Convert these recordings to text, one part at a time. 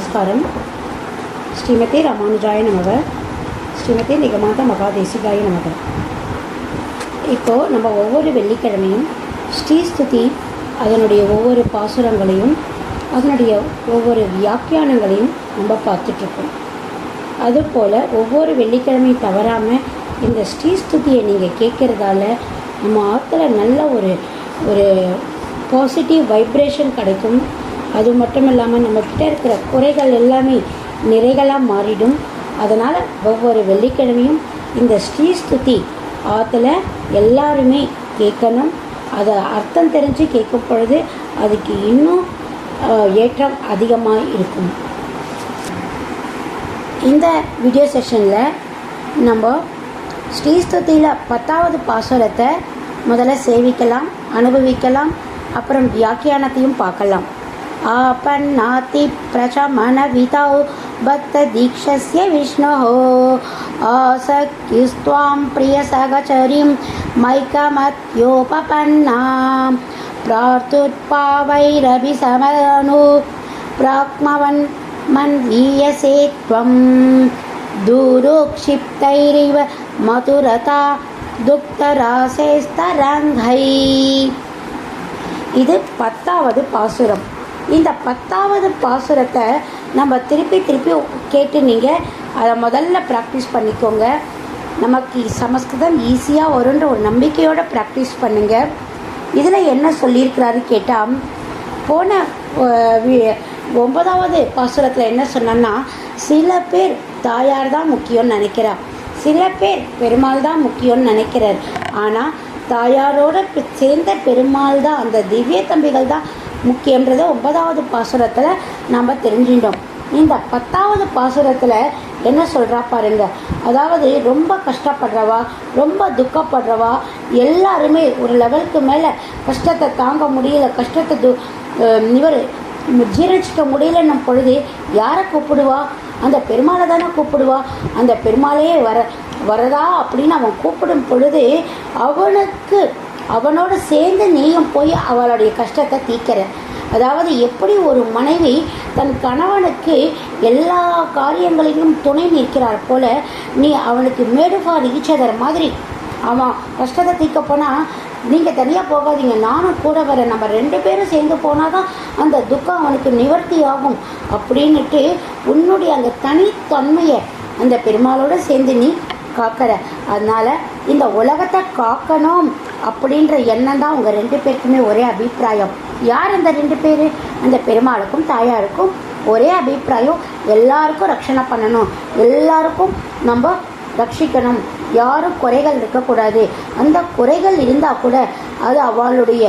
நமஸ்காரம் ஸ்ரீமதி ராமானுஜாய நமக ஸ்ரீமதி நிகமாத மகாதேசிகாய நமக இப்போது நம்ம ஒவ்வொரு வெள்ளிக்கிழமையும் ஸ்ரீஸ்துதி அதனுடைய ஒவ்வொரு பாசுரங்களையும் அதனுடைய ஒவ்வொரு வியாக்கியானங்களையும் நம்ம பார்த்துட்ருக்கோம் அதுபோல் ஒவ்வொரு வெள்ளிக்கிழமையும் தவறாமல் இந்த ஸ்ரீஸ்துதியை நீங்கள் கேட்குறதால நம்ம ஆற்றுல நல்ல ஒரு ஒரு பாசிட்டிவ் வைப்ரேஷன் கிடைக்கும் அது மட்டும் இல்லாமல் நம்மக்கிட்ட இருக்கிற குறைகள் எல்லாமே நிறைகளாக மாறிடும். அதனால் ஒவ்வொரு வெள்ளிக்கிழமையும் இந்த ஸ்ரீஸ்துதி ஆற்றுல எல்லாருமே கேட்கணும். அதை அர்த்தம் தெரிஞ்சு கேட்கும் பொழுது அதுக்கு இன்னும் ஏற்றம் அதிகமாக இருக்கும். இந்த வீடியோ செஷனில் நம்ம ஸ்ரீஸ்துதியில் பத்தாவது பாசுரத்தை முதல்ல சேவிக்கலாம் அனுபவிக்கலாம் அப்புறம் வியாக்கியானத்தையும் பார்க்கலாம். आपन्नाति प्रशमनवितौ भक्तदीक्षस्य विष्णोः आसक्तिस्त्वां प्रियसहचरीं मैकमत्योपपन्नां प्रार्तुत्पावैरभिसमनु प्राक्मवन् मन्वीयसे त्वं दूरोक्षिप्तैरिव मधुरता दुक्तरासेस्तरङ्घै இது பத்தாவது பாசுரம் இந்த பத்தாவது பாசுரத்தை நம்ம திருப்பி திருப்பி கேட்டு நீங்கள் அதை முதல்ல ப்ராக்டிஸ் பண்ணிக்கோங்க. நமக்கு சமஸ்கிருதம் ஈஸியாக வரும்ன்ற ஒரு நம்பிக்கையோடு ப்ராக்டிஸ் பண்ணுங்கள் இதில் என்ன சொல்லியிருக்கிறாரு கேட்டால் போன வி- ஒன்பதாவது பாசுரத்தில் என்ன சொன்னேன்னா சில பேர் தாயார் தான் முக்கியம்னு நினைக்கிறார். சில பேர் பெருமாள் தான் முக்கியம்னு நினைக்கிறார். ஆனால் தாயாரோட சேர்ந்த பெருமாள் தான் அந்த திவ்ய தம்பிகள் தான் முக்கியன்றதை ஒன்பதாவது பாசுரத்தில் நம்ம தெரிஞ்சிட்டோம். இந்த பத்தாவது பாசுரத்தில் என்ன சொல்கிறா பாருங்க. அதாவது ரொம்ப கஷ்டப்படுறவா ரொம்ப துக்கப்படுறவா எல்லாருமே ஒரு லெவலுக்கு மேலே கஷ்டத்தை தாங்க முடியல கஷ்டத்தை து இவர் ஜீரணிச்சிக்க முடியலன்னும் பொழுது யாரை கூப்பிடுவா? அந்த பெருமாளை தானே கூப்பிடுவா? அந்த பெருமாளையே வர வரதா அப்படின்னு அவன் கூப்பிடும் பொழுது அவனுக்கு அவனோட சேர்ந்து நீயும் போய் அவளுடைய கஷ்டத்தை தீக்கிற அதாவது எப்படி ஒரு மனைவி தன் கணவனுக்கு எல்லா காரியங்களிலும் துணை நிற்கிறார் போல நீ அவனுக்கு மேடு ஃபார் ஈச்சதர் மாதிரி. அவன் கஷ்டத்தை தீர்க்க போனால் நீங்கள் தனியாக போகாதீங்க. நானும் கூட வரேன். நம்ம ரெண்டு பேரும் சேர்ந்து போனால் தான் அந்த துக்கம் அவனுக்கு நிவர்த்தி ஆகும் அப்படின்னுட்டு உன்னுடைய அந்த தனித்தன்மையை அந்த பெருமாளோடு சேர்ந்து நீ காக்கிற. அதனால் இந்த உலகத்தை காக்கணும். அப்படின்ற எண்ணம் தான் உங்கள் ரெண்டு பேருக்குமே ஒரே அபிப்பிராயம். யார் அந்த ரெண்டு பேர்? அந்த பெருமாளுக்கும் தாயாருக்கும் ஒரே அபிப்பிராயம். எல்லாருக்கும் ரட்சணை பண்ணணும். எல்லாருக்கும் நம்ம ரட்சிக்கணும். யாரும் குறைகள் இருக்கக்கூடாது. அந்த குறைகள் இருந்தால் கூட அது அவளுடைய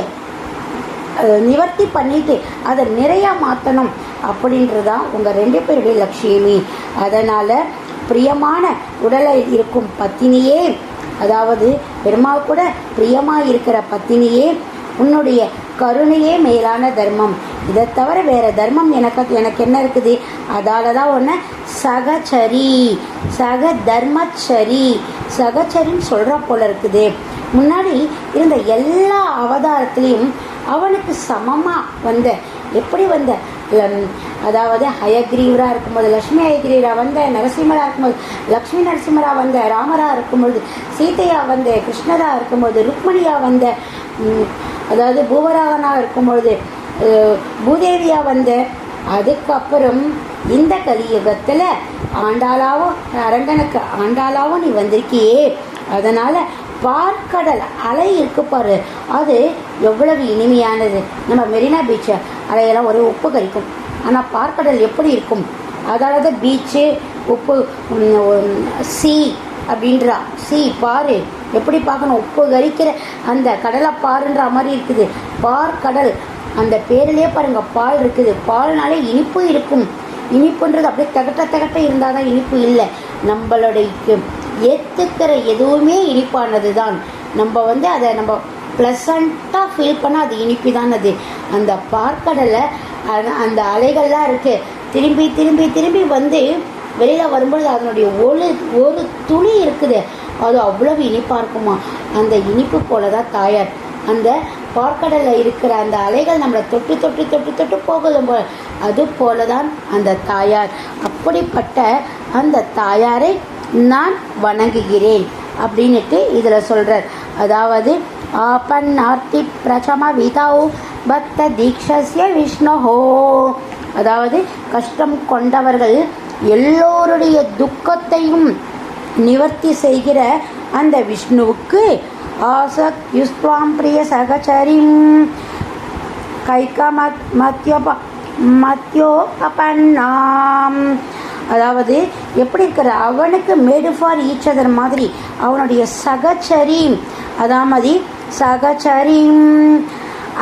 நிவர்த்தி பண்ணிட்டு அதை நிறையா மாற்றணும் அப்படின்றதான் உங்கள் ரெண்டு பேருடைய லட்சியமே. அதனால் பிரியமான உடலை இருக்கும் பத்தினியே அதாவது பெருமாள் கூட பிரியமாக இருக்கிற பத்தினியே உன்னுடைய கருணையே மேலான தர்மம். இதை தவிர வேற தர்மம் எனக்கு எனக்கு என்ன இருக்குது? அதால தான் ஒன்று சகச்சரி சக தர்மச்சரி சகச்சரின்னு சொல்கிற போல இருக்குது. முன்னாடி இருந்த எல்லா அவதாரத்துலேயும் அவனுக்கு சமமாக வந்த எப்படி வந்த? அதாவது ஹயக்ரீவராக இருக்கும்போது லக்ஷ்மி ஹயக்ரீவராக வந்த நரசிம்மரா இருக்கும்போது லக்ஷ்மி நரசிம்மரா வந்த ராமராக இருக்கும்போது சீதையாக வந்த கிருஷ்ணராக இருக்கும்போது ருக்மணியாக வந்த அதாவது பூவராகனாக இருக்கும்பொழுது பூதேவியாக வந்த அதுக்கப்புறம் இந்த கலியுகத்தில் ஆண்டாளாவும் அரங்கனுக்கு ஆண்டாளாவும் நீ வந்திருக்கியே. அதனால் பார்க்கடல் அலை இருக்கு பாரு. அது எவ்வளவு இனிமையானது. நம்ம மெரினா பீச்சை அலையெல்லாம் ஒரு உப்பு கரிக்கும். ஆனால் பார்க்கடல் எப்படி இருக்கும்? அதாவது பீச்சு உப்பு சி அப்படின்றா. சி பாரு எப்படி பார்க்கணும்? உப்பு கரிக்கிற அந்த கடலை பாருன்ற மாதிரி இருக்குது. பார்க்கடல் அந்த பேரிலே பாருங்கள் பால் இருக்குது. பால்னாலே இனிப்பு இருக்கும். இனிப்புன்றது அப்படியே தகட்ட தகட்ட இருந்தால் தான் இனிப்பு இல்லை. நம்மளுடைய ஏற்றுக்கிற எதுவுமே இனிப்பானது தான் நம்ம வந்து அதை நம்ம ப்ளசண்ட்டாக ஃபீல் பண்ணால் அது இனிப்பு தான் அது அந்த பார்க்கடலை அந்த- அந்த அலைகள்லாம் இருக்குது திரும்பி திரும்பி திரும்பி வந்து வெளியில் வரும்பொழுது அதனுடைய ஒரு ஒரு துளி இருக்குது. அது அவ்வளவு இனிப்பாக இருக்குமா? அந்த இனிப்பு போல தான் தாயார். அந்த பார்க்கடலில் இருக்கிற அந்த அலைகள் நம்மளை தொட்டு தொட்டு தொட்டு தொட்டு போகுது போல. அதுபோல தான் அந்த தாயார். அப்படிப்பட்ட அந்த தாயாரை நான் வணங்குகிறேன். அப்படின்னுட்டு இதில் சொல்கிறார் அதாவது ஆபன்னார்த்தி பிரசம விதௌ பக்த தீக்ஷஸ்ய விஷ்ணுஹோ. அதாவது கஷ்டம் கொண்டவர்கள் எல்லோருடைய துக்கத்தையும் நிவர்த்தி செய்கிற அந்த விஷ்ணுவுக்கு ஆசத் யுஸ்வாம் பிரிய சகச்சரிம். கைகா மத் மத்யோப மத்யோபன்னாம் அதாவது எப்படி இருக்கிற அவனுக்கு மேடு ஃபார் ஈச் அதர் மாதிரி அவனுடைய சகச்சரி அதாவது சகச்சரிம்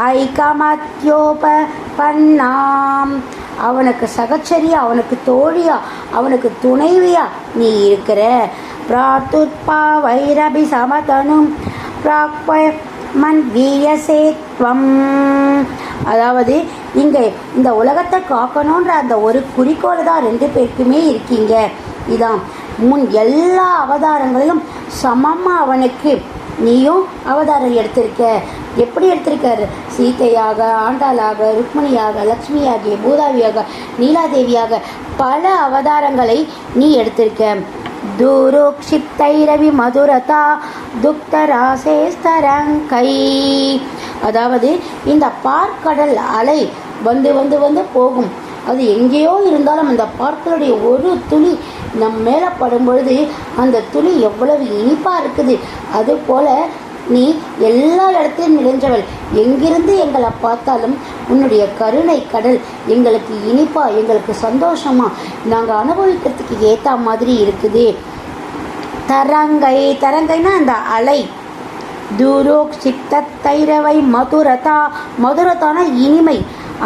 ஐகமத்யோப பண்ணாம் அவனுக்கு சகச்சரியா அவனுக்கு தோழியா அவனுக்கு துணைவியா நீ இருக்கிற. பிராத்துத்பா வைரபி சமதனும் பிராக்வ மன் வம் அதாவது இங்கே இந்த உலகத்தை காக்கணுன்ற அந்த ஒரு குறிக்கோள் தான் ரெண்டு பேருக்குமே இருக்கீங்க. இதான் முன் எல்லா அவதாரங்களிலும் சமமாக அவனுக்கு நீயும் அவதாரம் எடுத்திருக்க. எப்படி எடுத்திருக்காரு? சீதையாக ஆண்டாளாக ருக்மணியாக லக்ஷ்மியாக பூதாவியாக நீலாதேவியாக பல அவதாரங்களை நீ எடுத்திருக்க. தூரோக்ஷிப்தைரவி மதுரதா துக்தராசேஸ்தரங்கை. அதாவது இந்த பார்க்கடல் அலை வந்து வந்து வந்து போகும். அது எங்கேயோ இருந்தாலும் அந்த பார்க்கலுடைய ஒரு துளி நம் மேலே படும்பொழுது அந்த துளி எவ்வளவு இனிப்பாக இருக்குது. அதுபோல் நீ எல்லா இடத்திலும் நிறைஞ்சவள் எங்கிருந்து எங்களை பார்த்தாலும் உன்னுடைய கருணை கடல் எங்களுக்கு இனிப்பா எங்களுக்கு சந்தோஷமா. நாங்கள் அனுபவிக்கிறதுக்கு ஏற்ற மாதிரி இருக்குது. தரங்கை தரங்கைனா அந்த அலை. தூரோக்ஷித்த தைரவை மதுரதா மதுரதான இனிமை.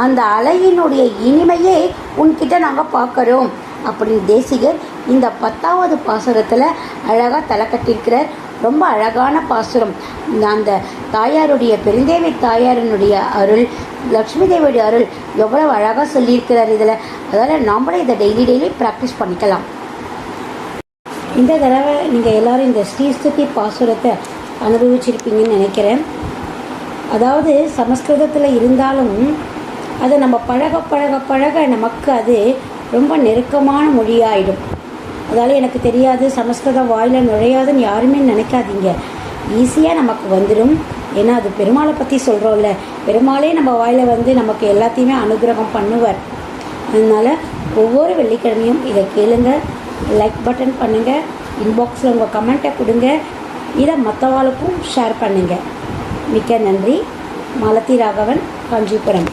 அந்த அலையினுடைய இனிமையே உன்கிட்ட நாங்கள் பார்க்குறோம். அப்படின்னு தேசிகர் இந்த பத்தாவது பாசுரத்தில் அழகாக தலை கட்டியிருக்கிறார். ரொம்ப அழகான பாசுரம். அந்த தாயாருடைய பெருந்தேவி தாயாரினுடைய அருள் லக்ஷ்மி தேவியுடைய அருள் எவ்வளவு அழகாக சொல்லியிருக்கிறார் இதில். அதனால் நாமளே இதை டெய்லி டெய்லி ப்ராக்டிஸ் பண்ணிக்கலாம். இந்த தடவை நீங்கள் எல்லோரும் இந்த ஸ்ரீஸ்துதி பாசுரத்தை அனுபவிச்சிருப்பீங்கன்னு நினைக்கிறேன். அதாவது சமஸ்கிருதத்தில் இருந்தாலும் அதை நம்ம பழக பழக பழக நமக்கு அது ரொம்ப நெருக்கமான மொழியாயிடும். அதால் எனக்கு தெரியாது சமஸ்கிருதம் வாயில் நுழையாதுன்னு யாருமே நினைக்காதீங்க. ஈஸியாக நமக்கு வந்துடும் ஏன்னா அது பெருமாளை பற்றி சொல்கிறோம்ல பெருமாளே நம்ம வாயில் வந்து நமக்கு எல்லாத்தையுமே அனுகிரகம் பண்ணுவார். அதனால் ஒவ்வொரு வெள்ளிக்கிழமையும் இதை கேளுங்க. லைக் பட்டன் பண்ணுங்கள் இன்பாக்ஸில் உங்கள் கமெண்ட்டை கொடுங்க. இதை மற்றவாளுக்கும் ஷேர் பண்ணுங்கள் மிக்க நன்றி. மலத்தி ராகவன் காஞ்சிபுரம்.